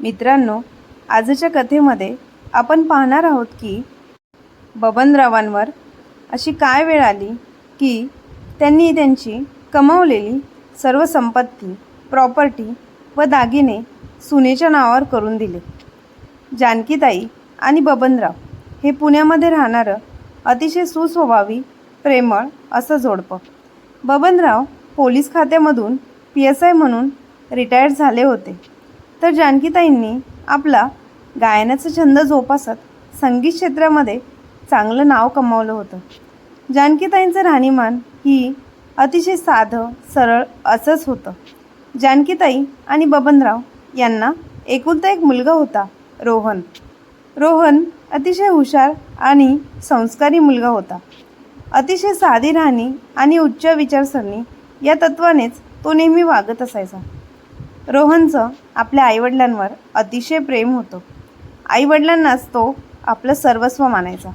मित्रांनो आजच्या कथेमध्ये आपण पाहणार आहोत की बबनरावांवर अशी काय वेळ आली की त्यांनी त्यांची कमावलेली सर्व संपत्ती प्रॉपर्टी व दागिने सुनेच्या नावावर करून दिले. जानकीताई आणि बबनराव हे पुण्यामध्ये राहणारं अतिशय सुस्वभावी प्रेमळ असं जोडपं. बबनराव पोलीस खात्यामधून पी एस आय म्हणून रिटायर्ड झाले होते. तर जानकीताईंनी आपला गायनाचा छंद जोपासत संगीत क्षेत्रामध्ये चांगलं नाव कमावलं होतं. जानकीताईंचं राहणीमान ही अतिशय साधं सरळ असंच होतं. जानकीताई आणि बबनराव यांना एकुलता एक मुलगा होता रोहन. रोहन अतिशय हुशार आणि संस्कारी मुलगा होता. अतिशय साधी राहणी आणि उच्च विचारसरणी या तत्वानेच तो नेहमी वागत असायचा. रोहनचं आपल्या आईवडिलांवर अतिशय प्रेम होतं. आईवडिलांनाच तो आपलं सर्वस्व मानायचा.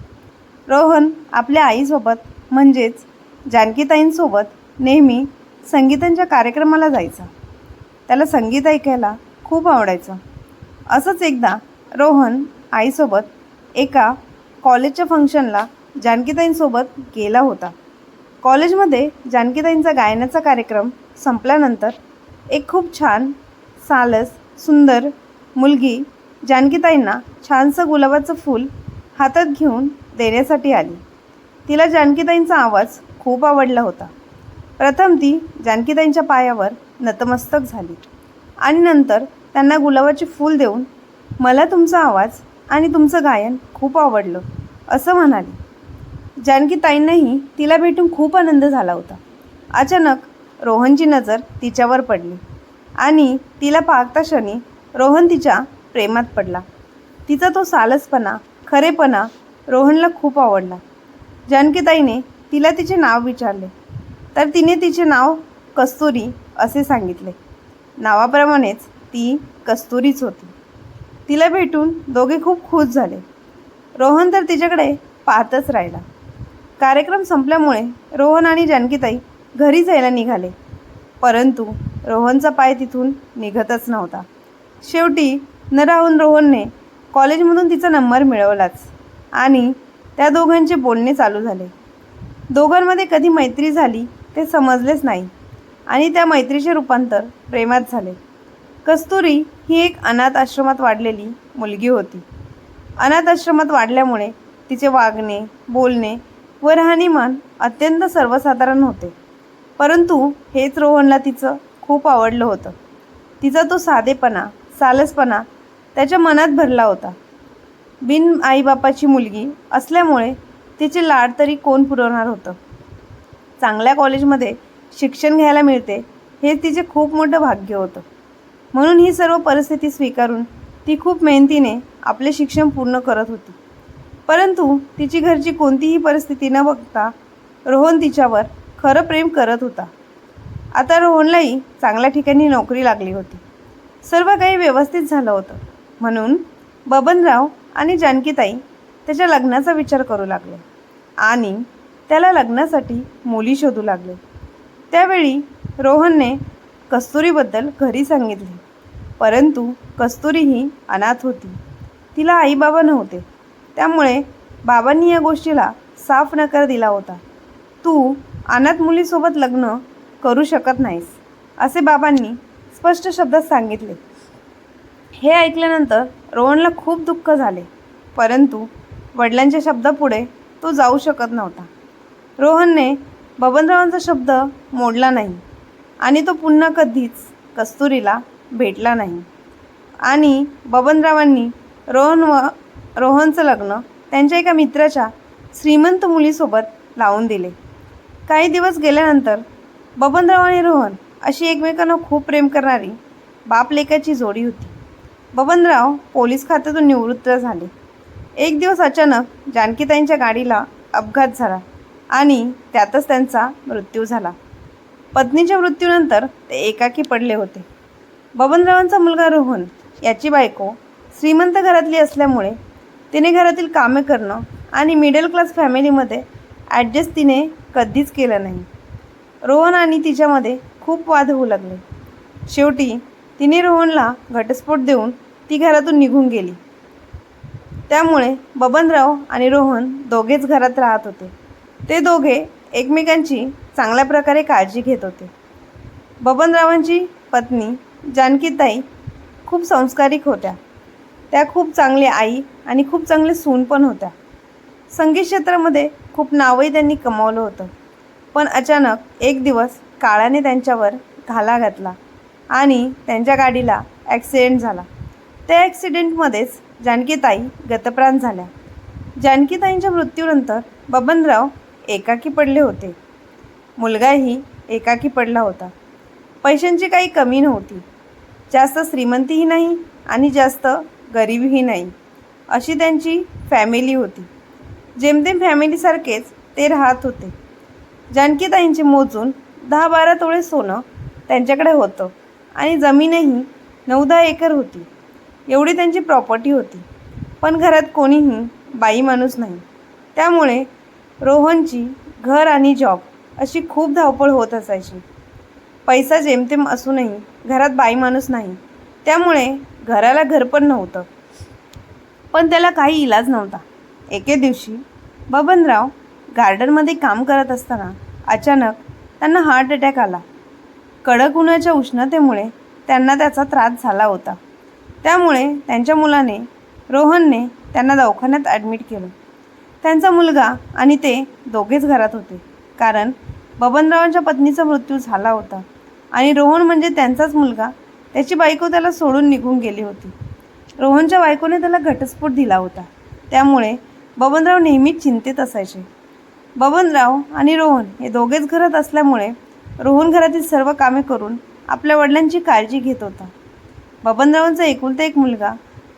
रोहन आपल्या आईसोबत म्हणजेच जानकीताईंसोबत नेहमी संगीतांच्या कार्यक्रमाला जायचा. त्याला संगीत ऐकायला खूप आवडायचं. असंच एकदा रोहन आईसोबत एका कॉलेजच्या फंक्शनला जानकीताईंसोबत गेला होता. कॉलेजमध्ये जानकीताईंचा गायनाचा कार्यक्रम संपल्यानंतर एक खूप छान सालस सुंदर मुलगी जानकीताईंना छानसं गुलाबाचं फूल हातात घेऊन देण्यासाठी आली. तिला जानकीताईंचा आवाज खूप आवडला होता. प्रथम ती जानकीताईंच्या पायावर नतमस्तक झाली आणि नंतर त्यांना गुलाबाचे फूल देऊन मला तुमचा आवाज आणि तुमचं गायन खूप आवडलं असं म्हणाली. जानकीताईंनाही तिला भेटून खूप आनंद झाला होता. अचानक रोहनची नजर तिच्यावर पडली. आणि तिला पाहता क्षणी रोहन तिच्या प्रेमात पडला. तिचा तो सालसपणा खरेपणा रोहनला खूप आवडला. जानकीताईने तिला तिचे नाव विचारले. तर तिने तिचे नाव कस्तुरी असे सांगितले. नावाप्रमाणेच ती कस्तुरीच होती. तिला भेटून दोघे खूप खुश झाले. रोहन तर तिच्याकडे पाहतच राहिला. कार्यक्रम संपल्यामुळे रोहन आणि जानकीताई घरी जायला निघाले. परंतु रोहनचा पाय तिथून निघतच नव्हता. शेवटी न राहून रोहनने कॉलेजमधून तिचा नंबर मिळवलाच आणि त्या दोघांचे बोलणे चालू झाले. दोघांमध्ये कधी मैत्री झाली ते समजलेच नाही आणि त्या मैत्रीचे रूपांतर प्रेमात झाले. कस्तुरी ही एक अनाथ आश्रमात वाढलेली मुलगी होती. अनाथ आश्रमात वाढल्यामुळे तिचे वागणे बोलणे व राहणीमान अत्यंत सर्वसाधारण होते. परंतु हेच रोहनला तिचं खूप आवडलं होतं. तिचा तो साधेपणा सालसपणा त्याच्या मनात भरला होता. बिन आईबापाची मुलगी असल्यामुळे तिचे लाड तरी कोण पुरवणार होतं? चांगल्या कॉलेजमध्ये शिक्षण घ्यायला मिळते हे तिचे खूप मोठं भाग्य होतं. म्हणून ही सर्व परिस्थिती स्वीकारून ती खूप मेहनतीने आपले शिक्षण पूर्ण करत होती. परंतु तिची घरची कोणतीही परिस्थिती न बघता रोहन तिच्यावर खरं प्रेम करत होता. आता रोहनलाही चांगल्या ठिकाणी नोकरी लागली होती. सर्व काही व्यवस्थित झालं होतं. म्हणून बबनराव आणि जानकीताई त्याच्या लग्नाचा विचार करू लागले आणि त्याला लग्नासाठी मुली शोधू लागले. त्यावेळी रोहनने कस्तुरीबद्दल घरी सांगितले. परंतु कस्तुरी ही अनाथ होती. तिला आईबाबा नव्हते. त्यामुळे बाबांनी या गोष्टीला साफ नकार दिला होता. तू अनाथ मुलीसोबत लग्न करू शकत नाहीस. असे बाबांनी स्पष्ट शब्दात सांगितले. हे ऐकल्यानंतर रोहनला खूप दुःख झाले. परंतु वडिलांच्या शब्दापुढे तो जाऊ शकत नव्हता. रोहनने बबनरावांचा शब्द मोडला नाही आणि तो पुन्हा कधीच कस्तुरीला भेटला नाही. आणि बबनरावांनी रोहन व रोहनचं लग्न त्यांच्या एका मित्राच्या श्रीमंत मुलीसोबत लावून दिले. काही दिवस गेल्यानंतर बबनराव आणि रोहन अशी एकमेकांना खूप प्रेम करणारी बापलेकाची जोडी होती. बबनराव पोलीस खात्यातून निवृत्त झाले. एक दिवस अचानक जानकीताईंच्या गाडीला अपघात झाला आणि त्यातच त्यांचा मृत्यू झाला. पत्नीच्या मृत्यूनंतर ते एकाकी पडले होते. बबनरावांचा मुलगा रोहन याची बायको श्रीमंत घरातली असल्यामुळे तिने घरातील कामे करणं आणि मिडल क्लास फॅमिलीमध्ये ॲडजस्ट तिने कधीच केलं नाही. रोहन आणि तिच्यामध्ये खूप वाद होऊ लागले. शेवटी तिने रोहनला घटस्फोट देऊन ती घरातून निघून गेली. त्यामुळे बबनराव आणि रोहन दोघेच घरात राहत होते. ते दोघे एकमेकांची चांगल्या प्रकारे काळजी घेत होते. बबनरावांची पत्नी जानकीताई खूप संस्कारिक होत्या. त्या खूप चांगली आई आणि खूप चांगले सून पण होत्या. संगीत क्षेत्रामध्ये खूप नावही त्यांनी कमावलं होतं. पण अचानक एक दिवस काळाने त्यांच्यावर घाला घातला आणि त्यांच्या गाडीला ॲक्सिडेंट झाला. त्या ॲक्सिडेंटमध्येच जानकीताई गतप्राण झाल्या. जानकीताईंच्या मृत्यूनंतर बबनराव एकाकी पडले होते. मुलगाही एकाकी पडला होता. पैशांची काही कमी नव्हती. जास्त श्रीमंतीही नाही आणि जास्त गरिबीही नाही अशी त्यांची फॅमिली होती. जेमतेम फॅमिलीसारखेच ते राहत होते. जानकीताईंचे मोजून दहा बारा तोळे सोनं त्यांच्याकडे होतं आणि जमीनही नऊ दहा एकर होती. एवढी त्यांची प्रॉपर्टी होती. पण घरात कोणीही बाई माणूस नाही. त्यामुळे रोहनची घर आणि जॉब अशी खूप धावपळ होत असायची. पैसा जेमतेम असूनही घरात बाई माणूस नाही. त्यामुळे घराला घर पण नव्हतं. पण त्याला काही इलाज नव्हता. एके दिवशी बबनराव गार्डनमध्ये काम करत असताना अचानक त्यांना हार्ट अटॅक आला. कडक उन्हाच्या उष्णतेमुळे त्यांना त्याचा त्रास झाला होता. त्यामुळे त्यांच्या मुलाने रोहनने त्यांना दवाखान्यात ॲडमिट केलं. त्यांचा मुलगा आणि ते दोघेच घरात होते. कारण बबनरावांच्या पत्नीचा मृत्यू झाला होता आणि रोहन म्हणजे त्यांचाच मुलगा. त्याची बायको त्याला सोडून निघून गेली होती. रोहनच्या बायकोने त्याला घटस्फोट दिला होता. त्यामुळे बबनराव नेहमीच चिंतेत असायचे. बबनराव आणि रोहन हे दोघेच घरात असल्यामुळे रोहन घरातील सर्व कामे करून आपल्या वडिलांची काळजी घेत होता. बबनरावांचा एकुलता एक मुलगा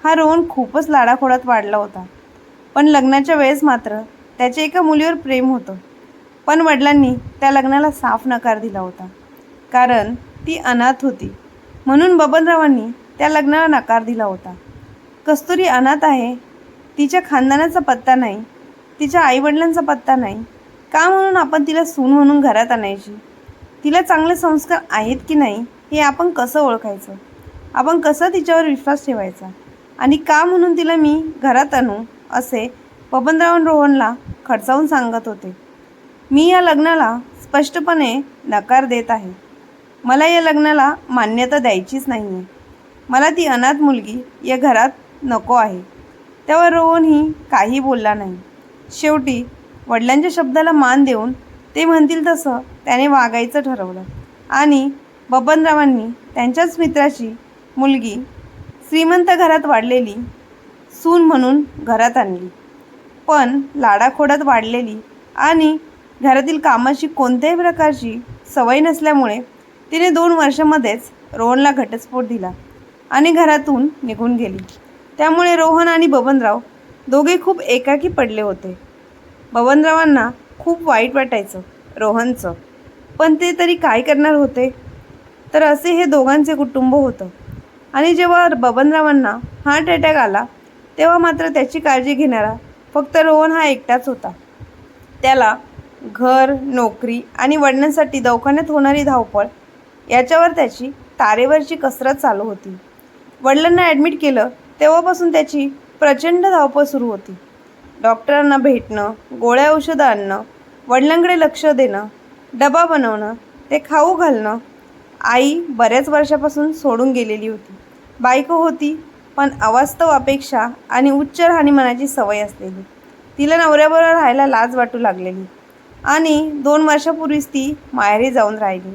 हा रोहन खूपच लाडाखोडात वाढला होता. पण लग्नाच्या वेळेस मात्र त्याचे एका मुलीवर प्रेम होतं. पण वडिलांनी त्या लग्नाला साफ नकार दिला होता. कारण ती अनाथ होती. म्हणून बबनरावांनी त्या लग्नाला नकार दिला होता. कस्तुरी अनाथ आहे तिच्या खानदानाचा पत्ता नाही तिच्या आईवडिलांचा पत्ता नाही. का म्हणून आपण तिला सून म्हणून घरात आणायची? तिला चांगले संस्कार आहेत की नाही हे आपण कसं ओळखायचं? आपण कसं तिच्यावर विश्वास ठेवायचा? आणि का म्हणून तिला मी घरात आणू असे बबनराव रोहनला खडसावून सांगत होते. मी या लग्नाला स्पष्टपणे नकार देत आहे. मला या लग्नाला मान्यता द्यायचीच नाही आहे मला ती अनाथ मुलगी या घरात नको आहे. तेव्हा रोहनही काही बोलला नाही. शेवटी वडिलांच्या शब्दाला मान देऊन ते म्हणतील तसं त्याने वागायचं ठरवलं. आणि बबनरावांनी त्यांच्याच मित्राची मुलगी श्रीमंत घरात वाढलेली सून म्हणून घरात आणली. पण लाडाखोडात वाढलेली आणि घरातील कामाची कोणत्याही प्रकारची सवय नसल्यामुळे तिने दोन वर्षामध्येच रोहनला घटस्फोट दिला आणि घरातून निघून गेली. त्यामुळे रोहन आणि बबनराव दोघे खूप एकाकी पडले होते. बबनरावांना खूप वाईट वाटायचं रोहनचं. पण ते तरी काय करणार होते? तर असे हे दोघांचे कुटुंब होतं. आणि जेव्हा बबनरावांना हार्ट अटॅक आला तेव्हा मात्र त्याची काळजी घेणारा फक्त रोहन हा एकटाच होता. त्याला घर नोकरी आणि वडिलांसाठी दवाखान्यात होणारी धावपळ याच्यावर त्याची तारेवरची कसरत चालू होती. वडिलांना ॲडमिट केलं तेव्हापासून त्याची प्रचंड धावपळ सुरू होती. डॉक्टरांना भेटणं गोळ्या औषधं आणणं वडिलांकडे लक्ष देणं डबा बनवणं ते खाऊ घालणं आई बऱ्याच वर्षापासून सोडून गेलेली होती. बायको होती पण अवास्तव अपेक्षा आणि उच्च राहणीमानाची सवय असलेली. तिला नवऱ्याबरोबर राहायला लाज वाटू लागलेली. आणि दोन वर्षापूर्वीच ती माहेरी जाऊन राहिली.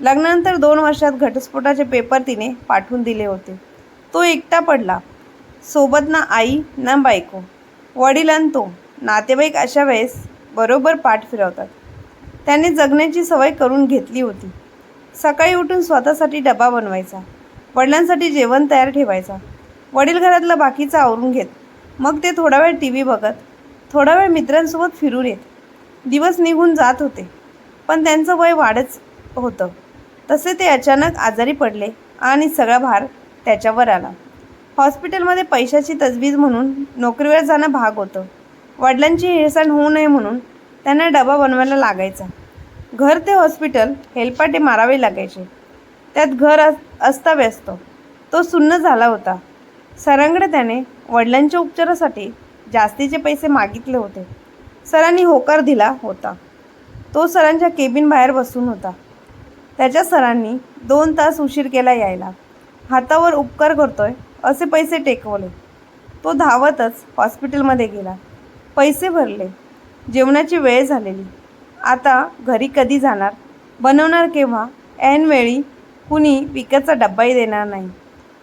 लग्नानंतर दोन वर्षात घटस्फोटाचे पेपर तिने पाठवून दिले होते. तो एकटा पडला. सोबत ना आई ना बायको. वडील आणि तो नातेवाईक अशा वेळेस बरोबर पाठ फिरवतात. त्याने जगण्याची सवय करून घेतली होती. सकाळी उठून स्वतःसाठी डबा बनवायचा वडिलांसाठी जेवण तयार ठेवायचा वडील घरातलं बाकीचं आवरून घेत मग ते थोडा वेळ टी व्ही बघत थोडा वेळ मित्रांसोबत फिरून येत. दिवस निघून जात होते पण त्यांचं वय वाढच होतं. तसे ते अचानक आजारी पडले आणि सगळा भार त्याच्यावर आला. हॉस्पिटलमध्ये पैशाची तजवीज म्हणून नोकरीवर जाणं भाग होतं. वडिलांची हेळसांड होऊ नये म्हणून त्यांना डबा बनवायला लागायचा. घर ते हॉस्पिटल हेलपाटे मारावे लागायचे. त्यात घर अस अस्ताव्यस्त. तो सुन्न झाला होता. सरांकडे त्याने वडिलांच्या उपचारासाठी जास्तीचे पैसे मागितले होते. सरांनी होकार दिला होता. तो सरांच्या केबिन बाहेर बसून होता. त्याच्या सरांनी दोन तास उशीर केला यायला. हातावर उपकार करतोय असे पैसे टेकवले. तो धावतच हॉस्पिटलमध्ये गेला. पैसे भरले. जेवणाची वेळ झालेली. आता घरी कधी जाणार? बनवणार केव्हा? ऐनवेळी कुणी विकतचा डब्बाही देणार नाही.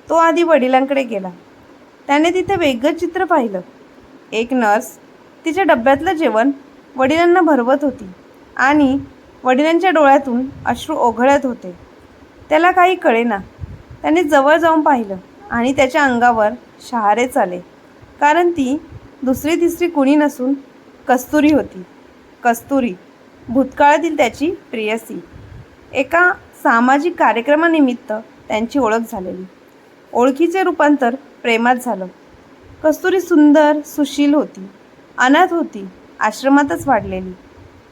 तो आधी वडिलांकडे गेला. त्याने तिथे वेगळं चित्र पाहिलं. एक नर्स तिच्या डब्यातलं जेवण वडिलांना भरवत होती आणि वडिलांच्या डोळ्यातून अश्रू ओघळत होते. त्याला काही कळेना. त्याने जवळ जाऊन पाहिलं. आणि त्याच्या अंगावर शहारेच आले कारण ती दुसरी तिसरी कुणी नसून कस्तुरी होती. कस्तुरी भूतकाळातील त्याची प्रियसी एका सामाजिक कार्यक्रमानिमित्त त्यांची ओळख झालेली. ओळखीचे रूपांतर प्रेमात झालं. कस्तुरी सुंदर सुशील होती. अनाथ होती. आश्रमातच वाढलेली.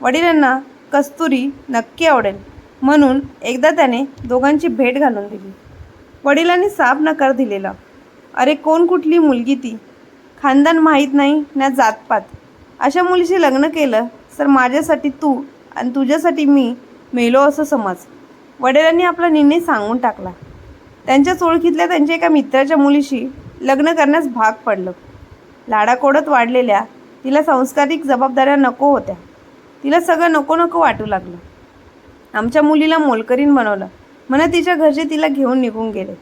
वडिलांना कस्तुरी नक्की आवडेल. म्हणून एकदा त्याने दोघांची भेट घालून दिली. वडिलांनी साफ नकार दिलेला. अरे कोण कुठली मुलगी ती? खानदान माहीत नाही ना जातपात. अशा मुलीशी लग्न केलं तर माझ्यासाठी तू आणि तुझ्यासाठी मी मेलो असं समज. वडिलांनी आपला निर्णय सांगून टाकला. त्यांच्याच ओळखीतल्या त्यांच्या एका मित्राच्या मुलीशी लग्न करण्यास भाग पडलं. लाडाकोडत वाढलेल्या तिला संस्कारिक जबाबदाऱ्या नको होत्या. तिला सगळं नको नको वाटू लागलं. आमच्या मुलीला मोलकरीण बनवलं. म्हणा तिच्या घरचे तिला घेऊन निघून गेले.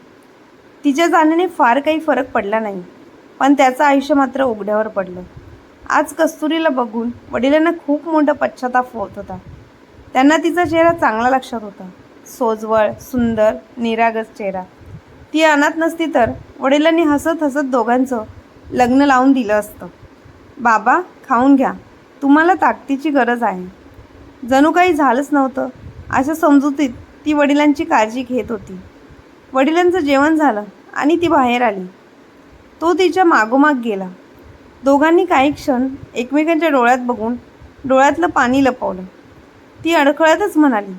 तिच्या जाण्याने फार काही फरक पडला नाही पण त्याचं आयुष्य मात्र उघड्यावर पडलं. आज कस्तुरीला बघून वडिलांना खूप मोठा पश्चाताप होत होता. त्यांना तिचा चेहरा चांगला लक्षात होता. सोजवळ सुंदर निरागस चेहरा. ती अनाथ नसती तर वडिलांनी हसत हसत दोघांचं लग्न लावून दिलं असतं. बाबा खाऊन घ्या. तुम्हाला ताकदीची गरज आहे. जणू काही झालंच नव्हतं. अशा समजुतीत ती वडिलांची काळजी घेत होती. वडिलांचं जेवण झालं आणि ती बाहेर आली. तो तिच्या मागोमाग गेला. दोघांनी काही क्षण एकमेकांच्या डोळ्यात बघून डोळ्यातलं पाणी लपवलं. ती अडखळतच म्हणाली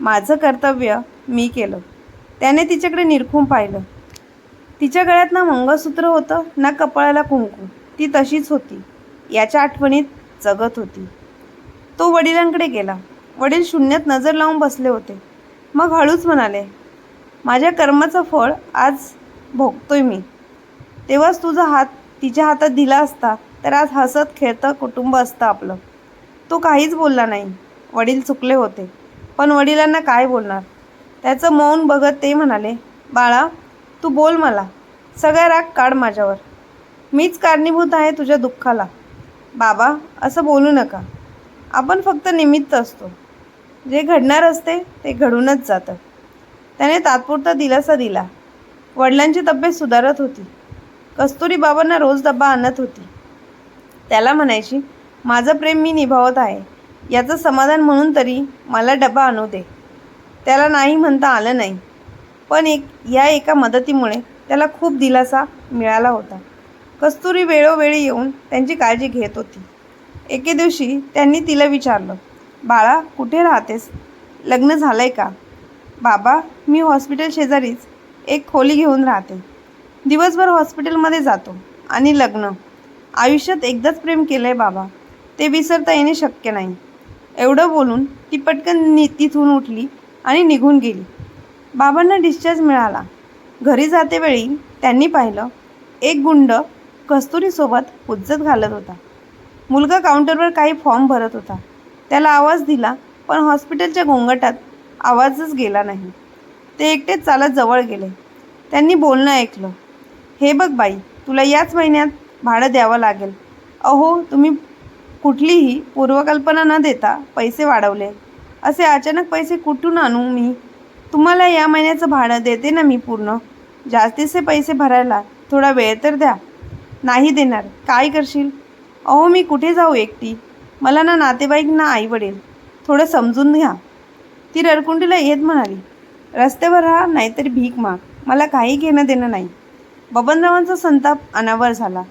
माझं कर्तव्य मी केलं. त्याने तिच्याकडे निरखून पाहिलं. तिच्या गळ्यात ना मंगळसूत्र होतं ना कपाळाला कुंकू. ती तशीच होती. याच्या आठवणीत जगत होती. तो वडिलांकडे गेला. वडील शून्यात नजर लावून बसले होते. मग हळूच म्हणाले माझ्या कर्माचं फळ आज भोगतोय मी. तेव्हाच तुझा हात तिच्या हातात दिला असता तर आज हसत खेळतं कुटुंब असतं आपलं. तो काहीच बोलला नाही. वडील चुकले होते. पण वडिलांना काय बोलणार? त्याचं मौन बघत ते म्हणाले बाळा तू बोल मला. सगळा राग काढ माझ्यावर. मीच कारणीभूत आहे तुझ्या दुःखाला. बाबा असं बोलू नका. आपण फक्त निमित्त असतो. जे घडणार असते ते घडूनच जातं. त्याने तात्पुरता दिलासा दिला. वडिलांची तब्येत सुधारत होती. कस्तुरी बाबांना रोज डब्बा आणत होती. त्याला म्हणायची माझं प्रेम मी निभावत आहे. याचं समाधान म्हणून तरी मला डबा आणू दे. त्याला नाही म्हणता आलं नाही. पण एक या एका मदतीमुळे त्याला खूप दिलासा मिळाला होता. कस्तुरी वेळोवेळी येऊन त्यांची काळजी घेत होती. एके दिवशी त्यांनी तिला विचारलं बाळा कुठे राहतेस? लग्न झालं आहे का? बाबा मी हॉस्पिटल शेजारीच एक खोली घेऊन राहते. दिवसभर हॉस्पिटलमध्ये जातो आणि लग्न. आयुष्यात एकदाच प्रेम केलं आहे बाबा. ते विसरता येणे शक्य नाही. एवढं बोलून ती पटकन नि तिथून उठली आणि निघून गेली. बाबांना डिस्चार्ज मिळाला. घरी जातेवेळी त्यांनी पाहिलं एक गुंड कस्तुरीसोबत उज्जत घालत होता. मुलगा काउंटरवर काही फॉर्म भरत होता. त्याला आवाज दिला पण हॉस्पिटलच्या गोंगाटात आवाजच गेला नाही. ते एकटेच चालत जवळ गेले. त्यांनी बोलणं ऐकलं. हे बघ बाई तुला याच महिन्यात भाडं द्यावं लागेल. अहो तुम्ही कुठलीही पूर्वकल्पना न देता पैसे वाढवले. असे अचानक पैसे कुठून आणू मी? तुम्हाला या महिन्याचं भाडं देते ना मी पूर्ण. जास्तीचे पैसे भरायला थोडा वेळ तर द्या. नाही देणार. काय करशील? अहो मी कुठे जाऊ एकटी? मला ना नातेवाईक ना आई वडील थोडं समजून घ्या. ती रडकुंडीला येत म्हणाली रस्त्यावर राहा नाहीतरी भीक माग. मला काही घेणं देणं नाही. बबनरावांचा संताप अनावर झाला.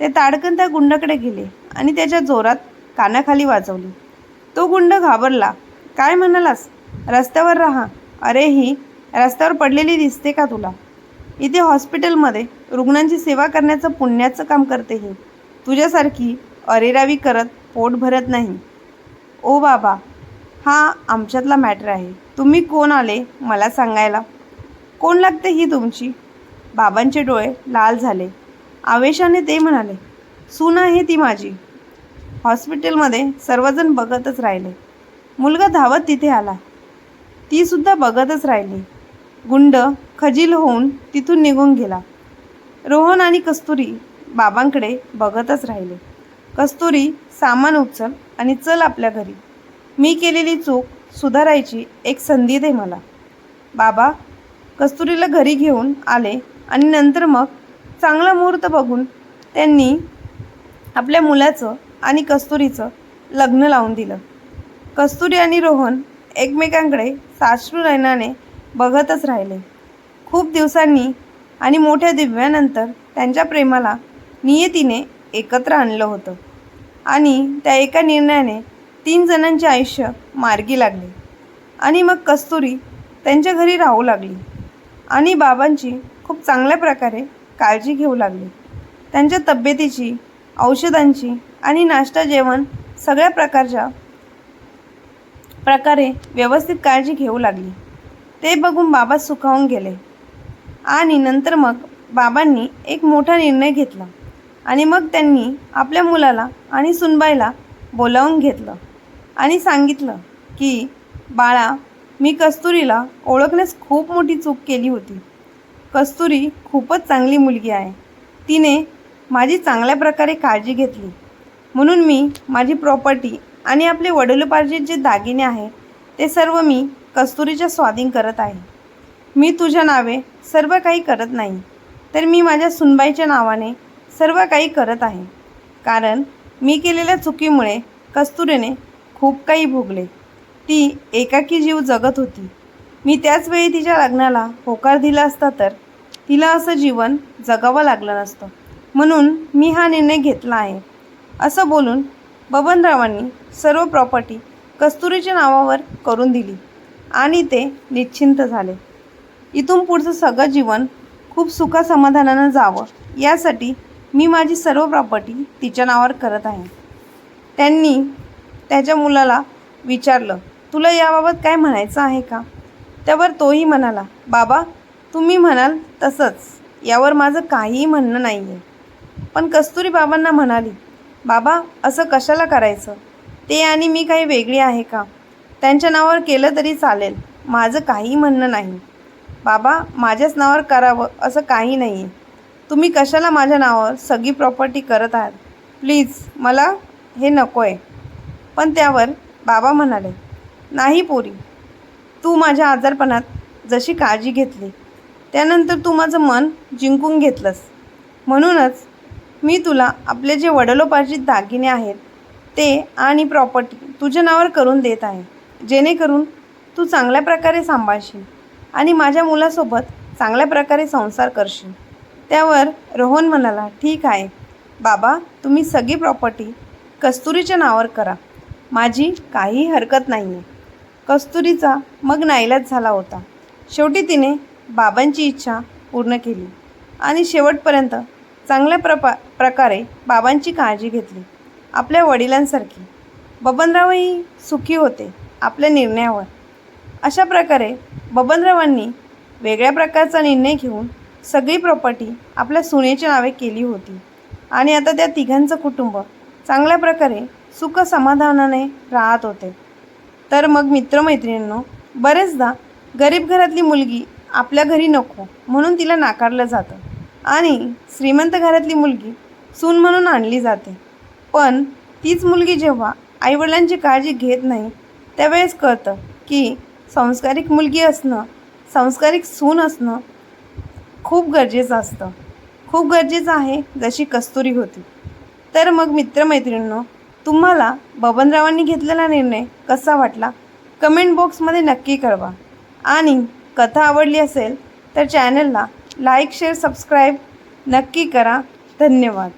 ते ताडकन त्या गुंडाकडे गेले आणि त्याच्या जोरात कानाखाली वाजवली. तो गुंड घाबरला. काय म्हणालास? रस्त्यावर राहा. अरे ही रस्त्यावर पडलेली दिसते का तुला? इथे हॉस्पिटलमध्ये रुग्णांची सेवा करण्याचं पुण्याचं काम करते ही. तुझ्यासारखी अरेरावी करत पोट भरत नाही. ओ बाबा हा आमच्यातला मॅटर आहे. तुम्ही कोण आले मला सांगायला? कोण लागते ही तुमची? बाबांचे डोळे लाल झाले. आवेशाने ते म्हणाले सून आहे ती माझी. हॉस्पिटलमध्ये सर्वजण बघतच राहिले. मुलगा धावत तिथे आला. तीसुद्धा बघतच राहिली. गुंड खजील होऊन तिथून निघून गेला. रोहन आणि कस्तुरी बाबांकडे बघतच राहिले. कस्तुरी सामान उचल आणि चल आपल्या घरी. मी केलेली चूक सुधारायची एक संधी दे मला. बाबा कस्तुरीला घरी घेऊन आले आणि नंतर मग चांगला मुहूर्त बघून त्यांनी आपल्या मुलाचं आणि कस्तुरीचं लग्न लावून दिलं. कस्तुरी आणि रोहन एकमेकांकडे साश्रू नयनाने बघतच राहिले. खूप दिवसांनी आणि मोठ्या दिव्यानंतर त्यांच्या प्रेमाला नियतीने एकत्र आणलं होतं. आणि त्या एका निर्णयाने तीन जणांचे आयुष्य मार्गी लागले. आणि मग कस्तुरी त्यांच्या घरी राहू लागली. आणि बाबांची खूप चांगल्या प्रकारे काळजी घेऊ लागली. त्यांच्या तब्येतीची औषधांची आणि नाश्ता जेवण सगळ्या प्रकारच्या प्रकारे व्यवस्थित काळजी घेऊ लागली. ते बघून बाबा सुखावून गेले. आणि नंतर मग बाबांनी एक मोठा निर्णय घेतला. आणि मग त्यांनी आपल्या मुलाला आणि सुनबाईला बोलावून घेतलं आणि सांगितलं की बाळा मी कस्तुरीला ओळखण्यास खूप मोठी चूक केली होती. कस्तुरी खूपच चांगली मुलगी आहे. तिने माझी चांगल्या प्रकारे काळजी घेतली. म्हणून मी माझी प्रॉपर्टी आणि आपले वडिलोपार्जित जे दागिने आहे ते सर्व मी कस्तुरीच्या स्वाधीन करत आहे. मी तुझ्या नावे सर्व काही करत नाही. तर मी माझ्या सुनबाईच्या नावाने सर्व काही करत आहे. कारण मी केलेल्या चुकीमुळे कस्तुरीने खूप काही भोगले. ती एकाकी जीव जगत होती. मी त्याच वेळी तिच्या लग्नाला होकार दिला असता तर तिला असं जीवन जगावं लागलं नसतं. म्हणून मी हा निर्णय घेतला आहे. असं बोलून बबनरावांनी सर्व प्रॉपर्टी कस्तुरीच्या नावावर करून दिली आणि ते निश्चिंत झाले. इथून पुढचं सगळं जीवन खूप सुखासमाधानानं जावं यासाठी मी माझी सर्व प्रॉपर्टी तिच्या नावावर करत आहे. त्यांनी त्याच्या मुलाला विचारलं तुला याबाबत काय म्हणायचं आहे का? त्यावर तोही म्हणाला बाबा तुम्ही म्हणाल तसंच. यावर माझं काहीही म्हणणं नाही आहे पण कस्तुरी बाबांना म्हणाली बाबा असं कशाला करायचं? ते आणि मी काही वेगळी आहे का? त्यांच्या नावावर केलं तरी चालेल. माझं काही म्हणणं नाही. बाबा माझ्याच नावावर करावं असं काही नाही आहे तुम्ही कशाला माझ्या नावावर सगळी प्रॉपर्टी करत आहात? प्लीज मला हे नको आहे पण त्यावर बाबा म्हणाले नाही पोरी. तू माझ्या आजारपणात जशी काळजी घेतली त्यानंतर तू माझं मन जिंकून घेतलंस. म्हणूनच मी तुला आपले जे वडिलोपार्जित दागिने आहेत ते आणि प्रॉपर्टी तुझ्या नावावर करून देत आहे. जेणेकरून तू चांगल्या प्रकारे सांभाळशील आणि माझ्या मुलासोबत चांगल्या प्रकारे संसार करशील. त्यावर रोहन म्हणाला ठीक आहे. बाबा तुम्ही सगळी प्रॉपर्टी कस्तुरीच्या नावावर करा. माझी काही हरकत नाही आहे कस्तुरीचा मग नाईलाज झाला होता. शेवटी तिने बाबांची इच्छा पूर्ण केली आणि शेवटपर्यंत चांगल्या प्रपा प्रकारे बाबांची काळजी घेतली. आपल्या वडिलांसारखी. बबनरावही सुखी होते आपल्या निर्णयावर. अशा प्रकारे बबनरावांनी वेगळ्या प्रकारचा निर्णय घेऊन सगळी प्रॉपर्टी आपल्या सुनेच्या नावे केली होती. आणि आता त्या तिघांचं कुटुंब चांगल्या प्रकारे सुख समाधानाने राहत होते. तर मग मित्रमैत्रिणींनो बरेचदा गरीब घरातली मुलगी आपल्या घरी नको म्हणून तिला नाकारलं जातं. आणि श्रीमंत घरातली मुलगी सून म्हणून आणली जाते. पण तीच मुलगी जेव्हा आईवडिलांची काळजी घेत नाही त्यावेळेस कळतं की संस्कारिक मुलगी असणं संस्कारिक सून असणं खूप गरजेचं असतं. खूप गरजेचं आहे जशी कस्तुरी होती. तर मग मित्रमैत्रिणींनो तुम्हाला बबनरावांनी घेतलेला निर्णय कसा वाटला? कमेंट बॉक्समध्ये नक्की कळवा. आणि कथा आवडली असेल तर चॅनलला लाईक शेअर सबस्क्राईब नक्की करा. धन्यवाद.